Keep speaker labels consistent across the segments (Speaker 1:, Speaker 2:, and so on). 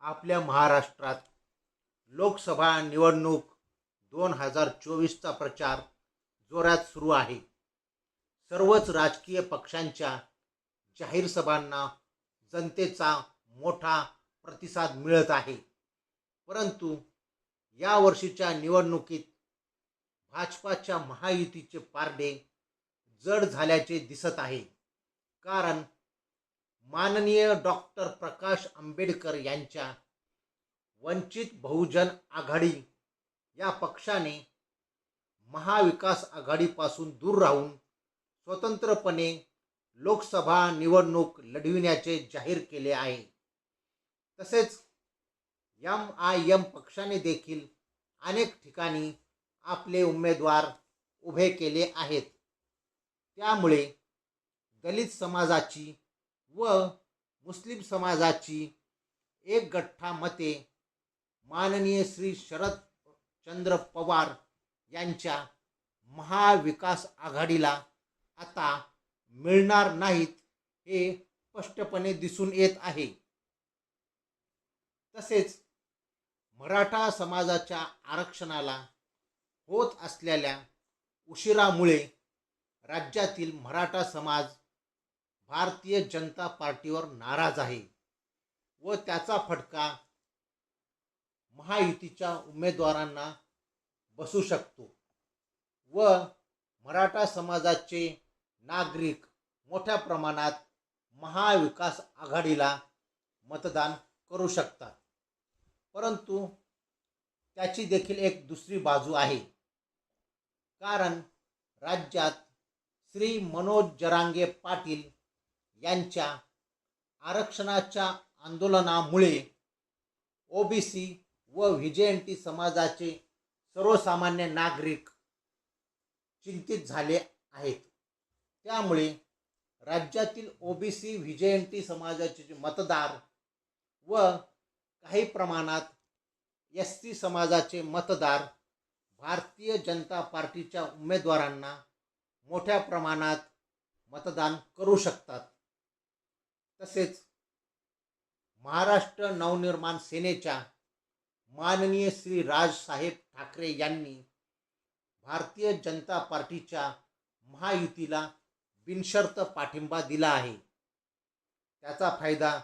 Speaker 1: आपल्या महाराष्ट्रात लोकसभा निवडणूक दोन हजार चोवीसचा प्रचार जोरात सुरू आहे. सर्वच राजकीय पक्षांच्या जाहीर सभांना जनतेचा मोठा प्रतिसाद मिळत आहे. परंतु या वर्षीच्या निवडणुकीत भाजपाच्या महायुतीचे पारडे जड झाल्याचे दिसत आहे. कारण माननीय डॉक्टर प्रकाश आंबेडकर यांच्या वंचित बहुजन आघाडी या पक्षाने महाविकास आघाडीपासून दूर राहून स्वतंत्रपणे लोकसभा निवडणूक लढविण्याचे जाहीर केले आहे. तसेच एम आय एम पक्षाने देखील अनेक ठिकाणी आपले उमेदवार उभे केले आहेत. त्यामुळे दलित समाजाची व मुस्लिम समाजाची एक गठ्ठा मते माननीय श्री शरद चंद्र पवार यांच्या महाविकास आघाडीला आता मिळणार नाहीत हे स्पष्टपणे दिसून येत आहे. तसेच मराठा समाजाच्या आरक्षणाला होत असलेल्या उशिरामुळे राज्यातील मराठा समाज भारतीय जनता पार्टीवर नाराज आहे व त्याचा फटका महायुतीच्या उमेदवारांना बसू शकतो व मराठा समाजाचे नागरिक मोठ्या प्रमाणात महाविकास आघाडीला मतदान करू शकतात. परंतु त्याची देखील एक दुसरी बाजू आहे. कारण राज्यात श्री मनोज जरांगे पाटील यांच्या आरक्षणाच्या आंदोलनामुळे ओबीसी व व्ही समाजाचे सर्वसामान्य नागरिक चिंतित झाले आहेत. त्यामुळे राज्यातील ओबीसी व्ही समाजाचे जे मतदार व काही प्रमाणात एस सी समाजाचे मतदार भारतीय जनता पार्टीच्या उमेदवारांना मोठ्या प्रमाणात मतदान करू शकतात. तसेच महाराष्ट्र नवनिर्माण सेनेच्या माननीय श्री राजसाहेब ठाकरे यांनी भारतीय जनता पार्टीच्या महायुतीला बिनशर्त पाठिंबा दिला आहे. त्याचा फायदा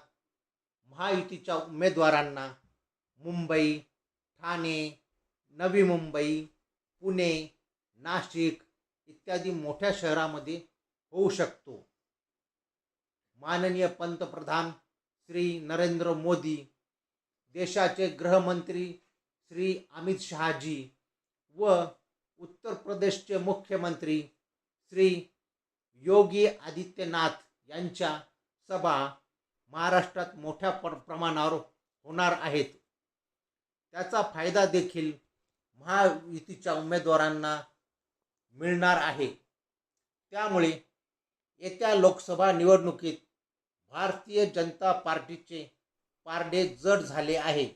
Speaker 1: महायुतीच्या उमेदवारांना मुंबई ठाणे नवी मुंबई पुणे नाशिक इत्यादी मोठ्या शहरामध्ये होऊ शकतो. माननीय पंतप्रधान श्री नरेंद्र मोदी देशाचे गृहमंत्री श्री अमित शहाजी व उत्तर प्रदेशचे मुख्यमंत्री श्री योगी आदित्यनाथ यांच्या सभा महाराष्ट्रात मोठ्या प्र प्रमाणावर होणार आहेत. त्याचा फायदा देखील महायुतीच्या उमेदवारांना मिळणार आहे. त्यामुळे येत्या लोकसभा निवडणुकीत भारतीय जनता पार्टीचे पारडे जड झाले आहे